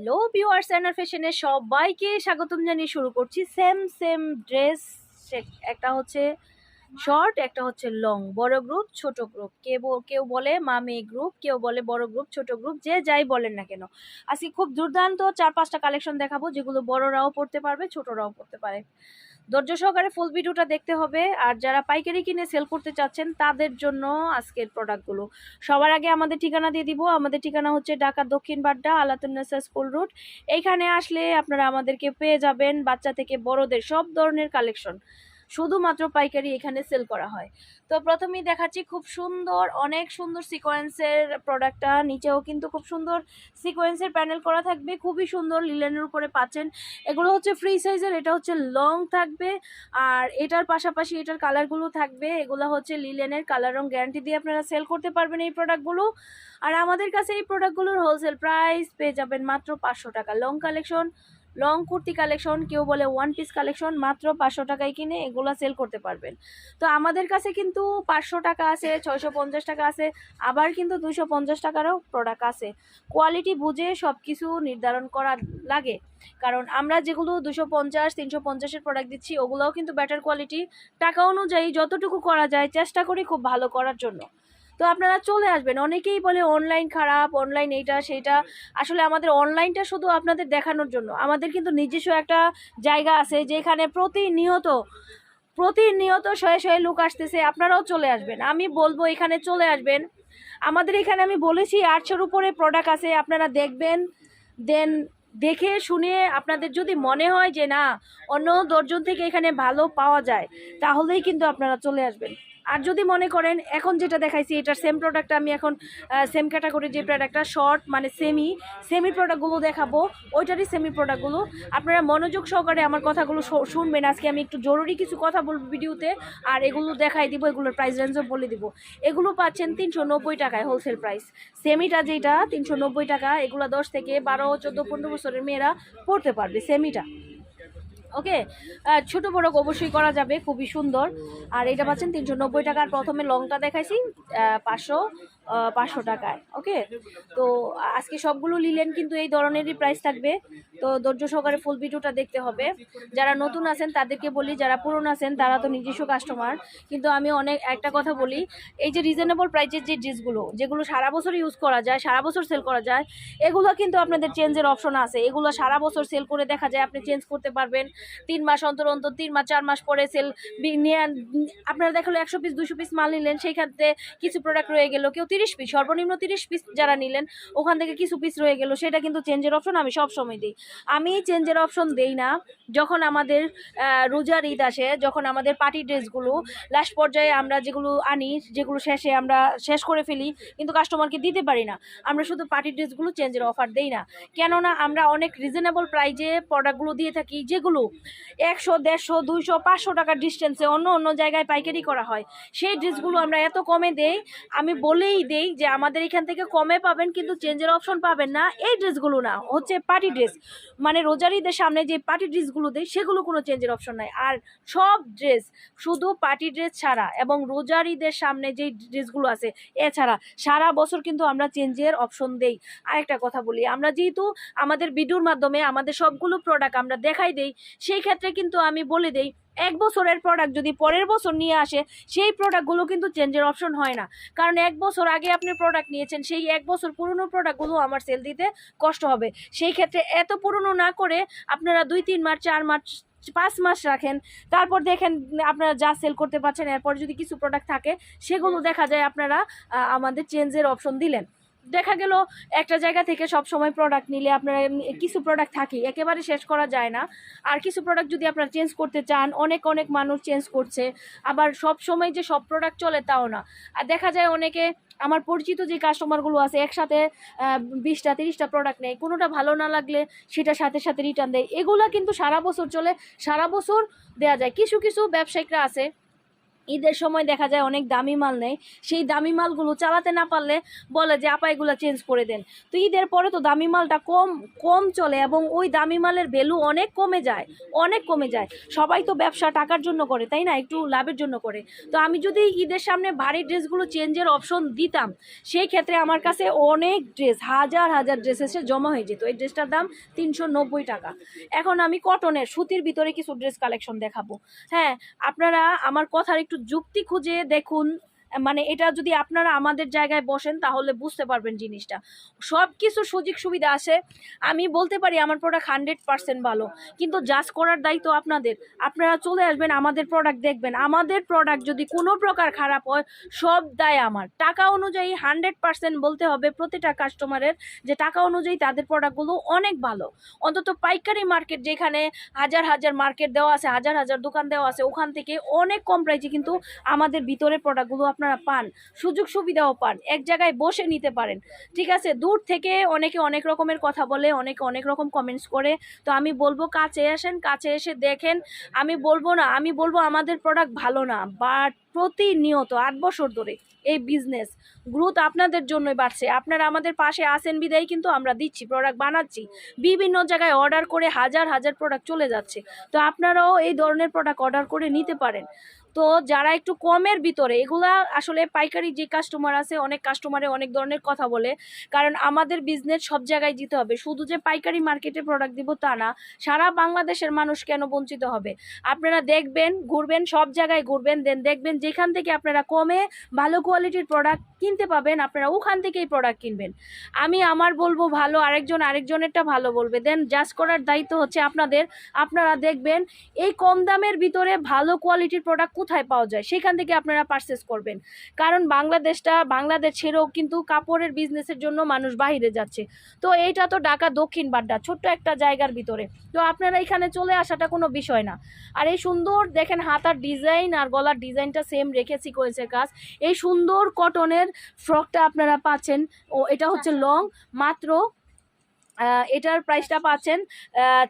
Hello viewers and ফ্যাশনের সবাইকে স্বাগতম জানিয়ে শুরু করছি। সেম সেম ড্রেস একটা হচ্ছে শর্ট একটা হচ্ছে লং বড় গ্রুপ ছোট গ্রুপ কে কেউ বলে মা মেয়ে গ্রুপ কেউ বলে বড় গ্রুপ ছোট গ্রুপ যে যাই বলেন না কেন। আজকে খুব দুর্দান্ত চার পাঁচটা কালেকশন দেখাবো, যেগুলো বড়রাও পড়তে পারবে, ছোটরাও পড়তে পারে। ধৈর্য সহকারে ফুল ভিডিওটা দেখতে হবে, আর যারা পাইকারি কিনে সেল করতে চাচ্ছেন, তাদের জন্য আজকের প্রোডাক্টগুলো সবার আগে আমাদের ঠিকানা দিয়ে দিব, আমাদের ঠিকানা হচ্ছে ঢাকা দক্ষিণ বাড্ডা আলাতুন্নেসা স্কুল রুট। এইখানে আসলে আপনারা আমাদেরকে পেয়ে যাবেন বাচ্চা থেকে বড়দের সব ধরনের কালেকশন শুধুমাত্র পাইকারি এখানে সেল করা হয়। তো প্রথমেই দেখাচ্ছি খুব সুন্দর, অনেক সুন্দর সিকোয়েন্সের প্রোডাক্টটা নিচেও কিন্তু খুব সুন্দর সিকোয়েন্সের প্যানেল করা থাকবে। খুবই সুন্দর লিলেনের উপরে পাচ্ছেন। এগুলো হচ্ছে ফ্রি সাইজের এটা হচ্ছে লং থাকবে। আর এটার পাশাপাশি এটার কালারগুলো থাকবে। এগুলো হচ্ছে লিলেনের কালার রং গ্যারান্টি দিয়ে আপনারা সেল করতে পারবেন এই প্রোডাক্টগুলো আর আমাদের কাছে এই প্রোডাক্টগুলোর হোলসেল প্রাইস পেয়ে যাবেন মাত্র পাঁচশো টাকা। Long collection long kurti collection কেউ বলে ওয়ান পিস কালেকশন মাত্র পাঁচশো টাকায় কিনে এগুলো সেল করতে পারবেন। তো আমাদের কাছে কিন্তু পাঁচশো টাকা আছে, ছয়শো পঞ্চাশ টাকা আছে, আবার কিন্তু দুশো পঞ্চাশ টাকারও প্রোডাক্ট আছে। কোয়ালিটি বুঝে সব কিছু নির্ধারণ করা লাগে। কারণ আমরা যেগুলো দুশো পঞ্চাশ, তিনশো পঞ্চাশের প্রোডাক্ট দিচ্ছি, ওগুলোও কিন্তু বেটার কোয়ালিটি টাকা অনুযায়ী যতটুকু করা যায়, চেষ্টা করি খুব ভালো করার জন্য। তো আপনারা চলে আসবেন। অনেকেই বলে অনলাইন খারাপ অনলাইন এইটা, সেইটা। আসলে আমাদের অনলাইনটা শুধু আপনাদের দেখানোর জন্য। আমাদের কিন্তু নিজস্ব একটা জায়গা আছে যেখানে প্রতিনিয়ত প্রতিনিয়ত শয়ে শয়ে লোক আসতেছে। আপনারাও চলে আসবেন। আমি বলব এখানে চলে আসবেন। আমাদের এখানে আমি বলেছি আটশোর উপরে প্রোডাক্ট আছে, আপনারা দেখবেন। দেন দেখে শুনে আপনাদের যদি মনে হয় যে না, অন্য দশজন থেকে এখানে ভালো পাওয়া যায়, তাহলেই কিন্তু আপনারা চলে আসবেন। আর যদি মনে করেন, এখন যেটা দেখাইছি, এটার সেম প্রোডাক্ট আমি এখন সেম ক্যাটাগরির যে প্রোডাক্টটা শর্ট মানে সেমি সেমি প্রোডাক্টগুলো দেখাবো, ওইটারই সেমি প্রোডাক্টগুলো আপনারা মনোযোগ সহকারে আমার কথাগুলো শুনবেন। আজকে আমি একটু জরুরি কিছু কথা বলব ভিডিওতে, আর এগুলো দেখাই দিব, এগুলোর প্রাইস রেঞ্জও বলে দিব। এগুলো পাচ্ছেন তিনশো নব্বই টাকায় হোলসেল প্রাইস সেমিটা যেটা, তিনশো নব্বই টাকা, এগুলো দশ থেকে বারো, চোদ্দ, পনেরো বছরের মেয়েরা পড়তে পারবে সেমিটা ওকে? ছোট বড় অবশ্যই করা যাবে, খুবই সুন্দর। আর এটা পাচ্ছেন তিনশো নব্বই টাকার প্রথমে লংটা দেখাইছি পাঁচশো। পাঁচশো টাকায় ওকে তো আজকে সবগুলো নিলেন কিন্তু এই ধরনেরই প্রাইস থাকবে। তো ধৈর্য সহকারে ফুল ভিডিওটা দেখতে হবে। যারা নতুন আছেন তাদেরকে বলি, যারা পুরনো আছেন তারা তো নিজস্ব কাস্টমার কিন্তু আমি অনেক, একটা কথা বলি, এই যে রিজনেবল প্রাইসের যে ড্রেসগুলো যেগুলো সারা বছর ইউজ করা যায়, সারা বছর সেল করা যায়, এগুলো কিন্তু আপনাদের চেঞ্জের অপশন আছে। এগুলো সারা বছর সেল করে দেখা যায়, আপনি চেঞ্জ করতে পারবেন। তিন মাস অন্তর অন্তর, তিন মাস, চার মাস পরে সেল নিয়ে আপনারা দেখাল একশো পিস দুশো পিস মাল নিলেন সেই ক্ষেত্রে কিছু প্রোডাক্ট রয়ে গেল, কেউ তিরিশ পিস সর্বনিম্ন তিরিশ পিস যারা নিলেন, ওখান থেকে কিছু পিস রয়ে গেল। সেটা কিন্তু চেঞ্জের অপশন আমি সব সময় দিই। আমি চেঞ্জের অপশন দেই না। যখন আমাদের রোজার ঈদ আসে, যখন আমাদের পার্টি ড্রেসগুলো লাস্ট পর্যায়ে আমরা যেগুলো আনি, যেগুলো শেষে আমরা শেষ করে ফেলি, কিন্তু কাস্টমারকে দিতে পারি না। আমরা শুধু পার্টি ড্রেসগুলো চেঞ্জের অফার দেই না। কেননা আমরা অনেক রিজনেবল প্রাইজে প্রোডাক্টগুলো দিয়ে থাকি, যেগুলো একশো, দেড়শো, দুইশো, পাঁচশো টাকার ডিস্টেন্সে অন্য অন্য জায়গায় পাইকারি করা হয়। সেই ড্রেসগুলো আমরা এত কমে দেই, আমি বলেই দেই যে আমাদের এখান থেকে কমে পাবেন, কিন্তু চেঞ্জের অপশন পাবেন না। এই ড্রেসগুলো না, হচ্ছে পার্টি ড্রেস মানে রোজার ঈদের সামনে যে পার্টি ড্রেসগুলো দেয় সেগুলো কোনো চেঞ্জের অপশন নাই। আর সব ড্রেস শুধু পার্টি ড্রেস ছাড়া এবং রোজার ঈদের সামনে যে ড্রেসগুলো আছে, এছাড়া সারা বছর কিন্তু আমরা চেঞ্জের অপশন দেই। আরেকটা কথা বলি, আমরা যেহেতু আমাদের ভিডিওর মাধ্যমে আমাদের সবগুলো প্রোডাক্ট আমরা দেখাই দেই, সেই ক্ষেত্রে কিন্তু আমি বলে দেই এক বছরের প্রোডাক্ট যদি পরের বছর নিয়ে আসে সেই প্রোডাক্টগুলো কিন্তু চেঞ্জের অপশন হয় না। কারণ এক বছর আগে আপনি প্রোডাক্ট নিয়েছেন সেই এক বছর পুরনো প্রোডাক্টগুলো আমার সেল দিতে কষ্ট হবে। সেই ক্ষেত্রে এত পুরনো না করে আপনারা দুই তিন মাস চার মাস পাঁচ মাস রাখেন। তারপর দেখেন আপনারা যা সেল করতে পারছেন এরপর যদি কিছু প্রোডাক্ট থাকে সেগুলো দেখা যায় আপনারা আমাদের চেঞ্জের অপশন দিলেন। দেখা গেল একটা জায়গা থেকে সব সময় প্রোডাক্ট নিলে আপনারা কিছু প্রোডাক্ট থাকে একেবারে শেষ করা যায় না। আর কিছু প্রোডাক্ট যদি আপনারা চেঞ্জ করতে চান, অনেক অনেক মানুষ চেঞ্জ করছে, আবার সব সময় যে সব প্রোডাক্ট চলে তাও না। আর দেখা যায় অনেকে, আমার পরিচিত যে কাস্টমারগুলো আছে, একসাথে বিশটা, তিরিশটা প্রোডাক্ট নেয়, কোনোটা ভালো না লাগলে সেটা সাথে সাথে রিটার্ন দেয়। এগুলা কিন্তু সারা বছর চলে, সারা বছর দেয়া যায়। কিছু কিছু ব্যবসায়িকরা আছে ঈদের সময় দেখা যায় অনেক দামি মাল নেই সেই দামি মালগুলো চালাতে না পারলে বলে যে, আপা, এগুলো চেঞ্জ করে দেন। তো ঈদের পরে তো দামি মালটা কম কম চলে এবং ওই দামি মালের ভ্যালু অনেক কমে যায়, অনেক কমে যায়। সবাই তো ব্যবসা টাকার জন্য করে, তাই না? একটু লাভের জন্য করে। তো আমি যদি ঈদের সামনে ভারী ড্রেসগুলো চেঞ্জের অপশন দিতাম, সেই ক্ষেত্রে আমার কাছে অনেক ড্রেস হাজার হাজার ড্রেস এসে জমা হয়ে যেত। এই ড্রেসটার দাম তিনশো নব্বই টাকা। এখন আমি কটনের সুতির ভিতরে কিছু ড্রেস কালেকশন দেখাবো। হ্যাঁ আপনারা আমার কথার একটু যুক্তি খুঁজে দেখুন মানে এটা যদি আপনারা আমাদের জায়গায় বসেন, তাহলে বুঝতে পারবেন জিনিসটা। সব কিছু সুযোগ সুবিধা আছে। আমি বলতে পারি আমার প্রোডাক্ট হান্ড্রেড পার্সেন্ট ভালো। কিন্তু জাজ করার দায়িত্ব আপনাদের। আপনারা চলে আসবেন, আমাদের প্রোডাক্ট দেখবেন। আমাদের প্রোডাক্ট যদি কোনো প্রকার খারাপ হয়, সব দায় আমার। টাকা অনুযায়ী হান্ড্রেড পার্সেন্ট বলতে হবে প্রতিটা কাস্টমারের যে টাকা অনুযায়ী তাদের প্রোডাক্টগুলো অনেক ভালো। অন্তত পাইকারি মার্কেট যেখানে হাজার হাজার মার্কেট দেওয়া আছে, হাজার হাজার দোকান দেওয়া আছে, ওখান থেকে অনেক কম প্রাইসে কিন্তু আমাদের ভিতরে প্রোডাক্টগুলো আপনারা পান, সুযোগ সুবিধাও পান, এক জায়গায় বসে নিতে পারেন। ঠিক আছে, দূর থেকে অনেকে অনেক রকমের কথা বলে, অনেকে অনেক রকম কমেন্টস করে। তো আমি বলব কাছে আসেন, কাছে এসে দেখেন। আমি বলব না, আমি বলব আমাদের প্রোডাক্ট ভালো না বাট প্রতিনিয়ত আট বছর ধরে এই বিজনেস গ্রোথ আপনাদের জন্যই বাড়ছে। আপনারা আমাদের পাশে আসেন বিদায়, কিন্তু আমরা দিচ্ছি প্রোডাক্ট বানাচ্ছি। বিভিন্ন জায়গায় অর্ডার করে হাজার হাজার প্রোডাক্ট চলে যাচ্ছে। তো আপনারাও এই ধরনের প্রোডাক্ট অর্ডার করে নিতে পারেন। তো যারা একটু কমের ভিতরে, এগুলা আসলে পাইকারি যে কাস্টমার আছে, অনেক কাস্টমারে অনেক ধরনের কথা বলে। কারণ আমাদের বিজনেস সব জায়গায় দিতে হবে। শুধু যে পাইকারি মার্কেটে প্রোডাক্ট দিব তা না, সারা বাংলাদেশের মানুষ কেন বঞ্চিত হবে? আপনারা দেখবেন, ঘুরবেন, সব জায়গায় ঘুরবেন দেন দেখবেন যেখান থেকে আপনারা কমে ভালো কোয়ালিটির প্রোডাক্ট কিনতে পাবেন, আপনারা ওখান থেকেই প্রোডাক্ট কিনবেন। আমি আমার বলব ভালো, আরেকজন আরেকজনেরটা ভালো বলবে। দেন জাজ করার দায়িত্ব হচ্ছে আপনাদের। আপনারা দেখবেন এই কম দামের ভিতরে ভালো কোয়ালিটির প্রোডাক্ট কোথায় পাওয়া যায়, সেখান থেকে আপনারা পারচেস করবেন। কারণ বাংলাদেশটা, বাংলাদেশ ছেড়েও কিন্তু কাপড়ের বিজনেসের জন্য মানুষ বাইরে যাচ্ছে। তো এইটা তো ঢাকা দক্ষিণ বাড্ডা, ছোট্ট একটা জায়গার ভিতরে। তো আপনারা এখানে চলে আসাটা কোনো বিষয় না। আর এই সুন্দর, দেখেন হাতার ডিজাইন আর গলার ডিজাইনটা সেম রেখেছি করেছে কাজ। এই সুন্দর কটনের ফ্রকটা আপনারা পাচ্ছেন। ও এটা হচ্ছে লং মাত্র এটার প্রাইসটা পাচ্ছেন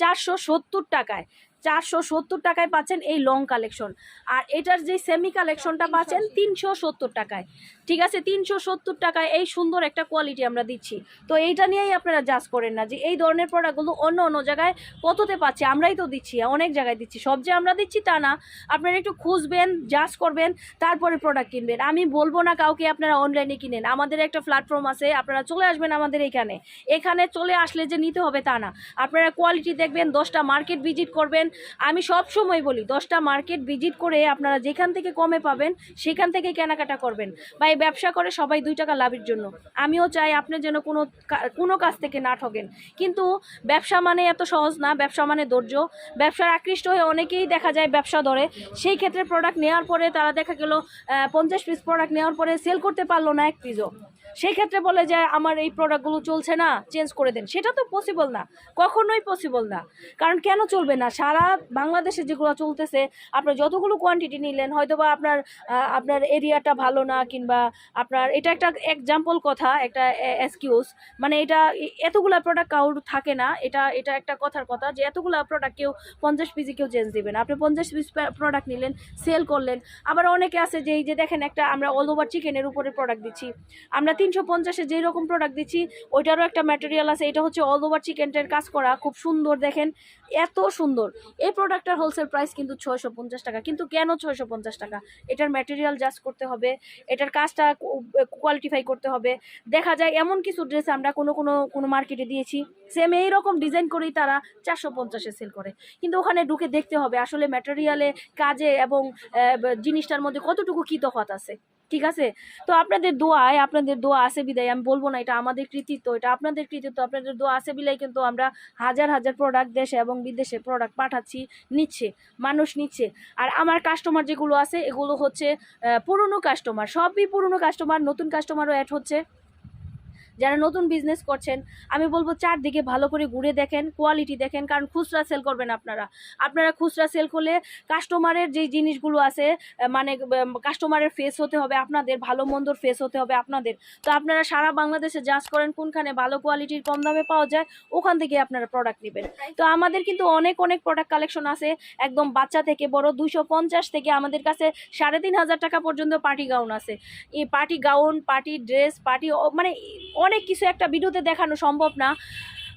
চারশো সত্তর টাকায়। চারশো সত্তর টাকায় পাচ্ছেন এই লং কালেকশন আর এটার যে সেমি কালেকশনটা পাচ্ছেন তিনশো সত্তর টাকায়। ঠিক আছে? তিনশো সত্তর টাকায় এই সুন্দর একটা কোয়ালিটি আমরা দিচ্ছি। তো এইটা নিয়েই আপনারা জাজ করেন না যে এই ধরনের প্রোডাক্টগুলো অন্য অন্য জায়গায় কততে পাচ্ছে। আমরাই তো দিচ্ছি, অনেক জায়গায় দিচ্ছি। সব যে আমরা দিচ্ছি তা না। আপনারা একটু খুঁজবেন জাজ করবেন, তারপরে প্রোডাক্ট কিনবেন। আমি বলব না কাউকে আপনারা অনলাইনে কিনেন। আমাদের একটা প্ল্যাটফর্ম আছে, আপনারা চলে আসবেন আমাদের এখানে। এখানে চলে আসলে যে নিতে হবে তা না। আপনারা কোয়ালিটি দেখবেন, দশটা মার্কেট ভিজিট করবেন আমি সব সময় বলি, দশটা মার্কেট ভিজিট করে আপনারা যেখান থেকে কমে পাবেন, সেখান থেকে কেনাকাটা করবেন। বা এই ব্যবসা করে সবাই দুই টাকা লাভের জন্য। আমিও চাই আপনি যেন কোনো কোনো কাজ থেকে না ঠকেন কিন্তু ব্যবসা মানে এত সহজ না, ব্যবসা মানে ধৈর্য। ব্যবসার আকৃষ্ট হয়ে অনেকেই দেখা যায় ব্যবসা ধরে। সেই ক্ষেত্রে প্রোডাক্ট নেওয়ার পরে তারা দেখা গেল পঞ্চাশ পিস প্রোডাক্ট নেওয়ার পরে সেল করতে পারল না এক পিসও সেই ক্ষেত্রে বলে যে, আমার এই প্রোডাক্টগুলো চলছে না চেঞ্জ করে দেন। সেটা তো পসিবল না। কখনোই পসিবল না। কারণ কেন চলবে না? সারা বাংলাদেশে যেগুলো চলতেছে, আপনার যতগুলো কোয়ান্টিটি নিলেন হয়তো বা আপনার আপনার এরিয়াটা ভালো না, কিংবা আপনার, এটা একটা এক্সাম্পল কথা, একটা এক্সকিউজ মানে এটা এতগুলা প্রোডাক্ট কাউর থাকে না, এটা এটা একটা কথার কথা যে, এতগুলা প্রোডাক্ট কেউ পঞ্চাশ পিসি কেউ চেঞ্জ দেবে না। আপনি পঞ্চাশ পিস প্রোডাক্ট নিলেন সেল করলেন। আবার অনেকে আছে যে, এই যে দেখেন একটা, আমরা অল ওভার চিকেনের উপরে প্রোডাক্ট দিচ্ছি। আমরা তিনশো পঞ্চাশে যেই রকম প্রোডাক্ট দিচ্ছি, ওইটারও একটা ম্যাটেরিয়াল আছে। এটা হচ্ছে অল ওভার চিকেনটার কাজ করা, খুব সুন্দর দেখেন, এত সুন্দর। এই প্রোডাক্টটার হোলসেল প্রাইস কিন্তু ছয়শো পঞ্চাশ টাকা। কিন্তু কেন ছয়শো পঞ্চাশ টাকা? এটার ম্যাটেরিয়াল জাস্ট করতে হবে, এটার কাজটা কোয়ালিটিফাই করতে হবে। দেখা যায় এমন কিছু ড্রেস আমরা কোনো কোনো কোনো মার্কেটে দিয়েছি সেম এইরকম ডিজাইন করেই তারা চারশো পঞ্চাশে সেল করে। কিন্তু ওখানে ঢুকে দেখতে হবে আসলে ম্যাটেরিয়ালে কাজে এবং জিনিসটার মধ্যে কতটুকু কী তফাৎ আছে। ঠিক আছে? তো আপনাদের দোয়ায় আপনাদের দোয়া আছে বিদায়, আমি বলব না এটা আমাদের কৃতিত্ব, এটা আপনাদের কৃতিত্ব, আপনাদের দোয়া আছে বিলাই কিন্তু আমরা হাজার হাজার প্রোডাক্ট দেশে এবং বিদেশে প্রোডাক্ট পাঠাচ্ছি, নিচ্ছে, মানুষ নিচ্ছে। আর আমার কাস্টমার যেগুলো আছে, এগুলো হচ্ছে পুরনো কাস্টমার সবই পুরনো কাস্টমার নতুন কাস্টমারও অ্যাড হচ্ছে। যারা নতুন বিজনেস করছেন, আমি বলব চারদিকে ভালো করে ঘুরে দেখেন কোয়ালিটি দেখেন, কারণ খুচরা সেল করবেন আপনারা। আপনারা খুচরা সেল করলে কাস্টমারের যে জিনিসগুলো আছে মানে কাস্টমারের ফেস হতে হবে, আপনাদের ভালো মন্দর ফেস হতে হবে আপনাদের। তো আপনারা সারা বাংলাদেশে জাজ করেন, কোনখানে ভালো কোয়ালিটির কম দামে পাওয়া যায়, ওখান থেকে আপনারা প্রোডাক্ট নেবেন। তো আমাদের কিন্তু অনেক অনেক প্রোডাক্ট কালেকশন আছে, একদম বাচ্চা থেকে বড়, দুইশো পঞ্চাশ থেকে আমাদের কাছে সাড়ে তিন হাজার টাকা পর্যন্ত পার্টি গাউন আছে। এই party gown party dress party মানে অনেক কিছু একটা ভিডিওতে দেখানো সম্ভব না।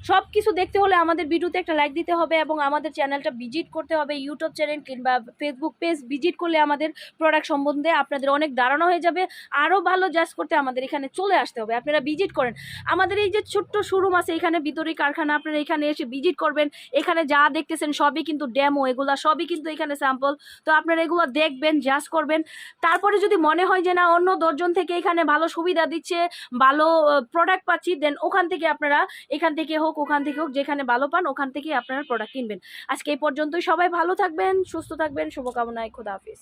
সব কিছু দেখতে হলে আমাদের ভিডিওতে একটা লাইক দিতে হবে এবং আমাদের চ্যানেলটা ভিজিট করতে হবে। ইউটিউব চ্যানেল কিংবা ফেসবুক পেজ ভিজিট করলে আমাদের প্রোডাক্ট সম্বন্ধে আপনাদের অনেক ধারণা হয়ে যাবে। আরও ভালো জাজ করতে আমাদের এখানে চলে আসতে হবে। আপনারা ভিজিট করেন। আমাদের এই যে ছোট্ট শোরুম আছে, এখানে ভিতরেই কারখানা, আপনারা এখানে এসে ভিজিট করবেন। এখানে যা দেখতেছেন সবই কিন্তু ডেমো এগুলো সবই কিন্তু এখানে স্যাম্পল তো আপনারা এগুলো দেখবেন জাজ করবেন। তারপরে যদি মনে হয় যে না, অন্য দশজন থেকে এখানে ভালো সুবিধা দিচ্ছে, ভালো প্রোডাক্ট পাচ্ছি দেন ওখান থেকে আপনারা এখান থেকে হোক ওখান থেকে হোক, যেখানে ভালো পান, ওখান থেকেই আপনারা প্রোডাক্ট কিনবেন। আজকে এই পর্যন্তই। সবাই ভালো থাকবেন, সুস্থ থাকবেন। শুভকামনায়, খোদা হাফিজ।